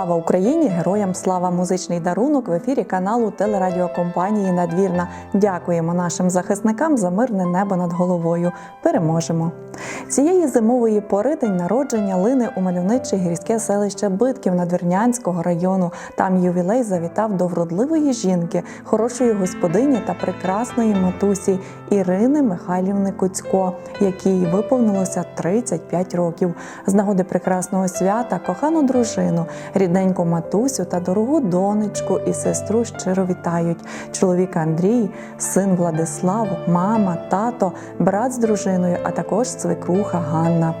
Слава Україні! Героям слава! Музичний дарунок в ефірі каналу телерадіокомпанії Надвірна. Дякуємо нашим захисникам за мирне небо над головою. Переможемо! Цієї зимової пори день народження лине у мальовниче гірське селище Битків Надвірнянського району. Там ювілей завітав до вродливої жінки, хорошої господині та прекрасної матусі Ірини Михайлівни Куцько, якій виповнилося 35 років. З нагоди прекрасного свята кохану дружину, рідненьку матусю та дорогу донечку і сестру щиро вітають. Чоловік Андрій, син Владислав, мама, тато, брат з дружиною, а також свекруха Ганна.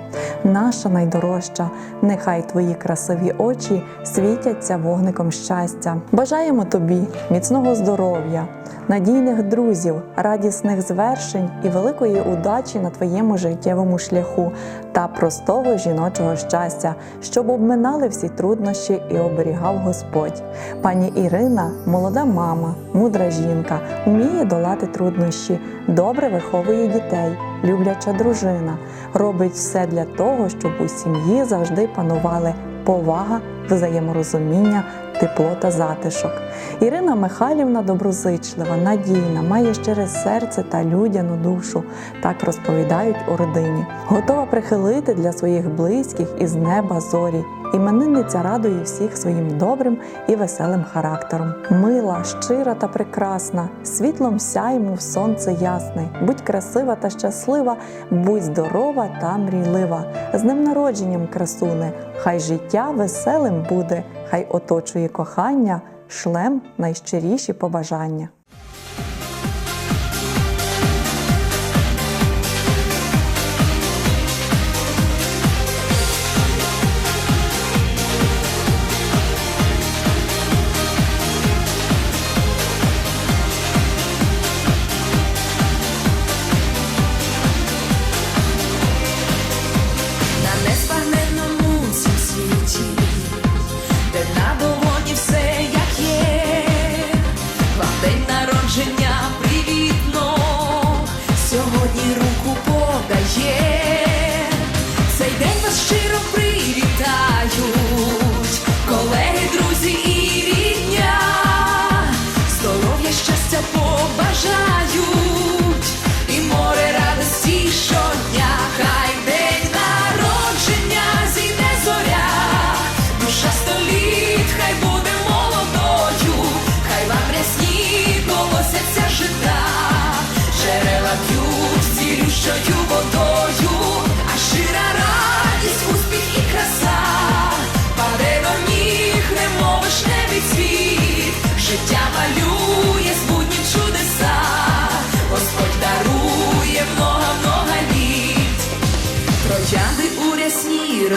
Наша найдорожча, нехай твої красиві очі світяться вогником щастя. Бажаємо тобі міцного здоров'я, надійних друзів, радісних звершень і великої удачі на твоєму життєвому шляху та простого жіночого щастя, щоб обминали всі труднощі і оберігав Господь. Пані Ірина, молода мама, мудра жінка, вміє долати труднощі, добре виховує дітей, любляча дружина, робить все для того, щоб у сім'ї завжди панували повага, взаєморозуміння, тепло та затишок. Ірина Михайлівна доброзичлива, надійна, має щире серце та людяну душу. Так розповідають у родині. Готова прихилити для своїх близьких із неба зорі. Іменинниця радує всіх своїм добрим і веселим характером. Мила, щира та прекрасна, світлом сяй, мов сонце ясне. Будь красива та щаслива, будь здорова та мрійлива. З днем народженням, красуне, хай життя веселим буде, хай оточує кохання, шлем найщиріші побажання.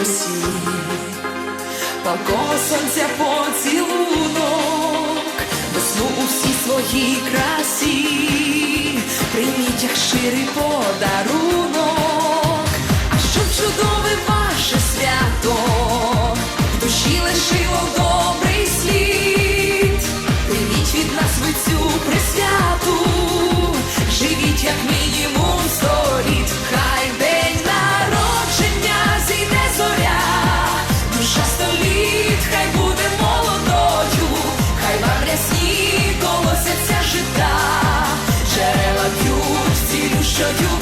Рясній росі, палкого сонця поцілунок, весну у всій своїй красі, прийміть як щирий should you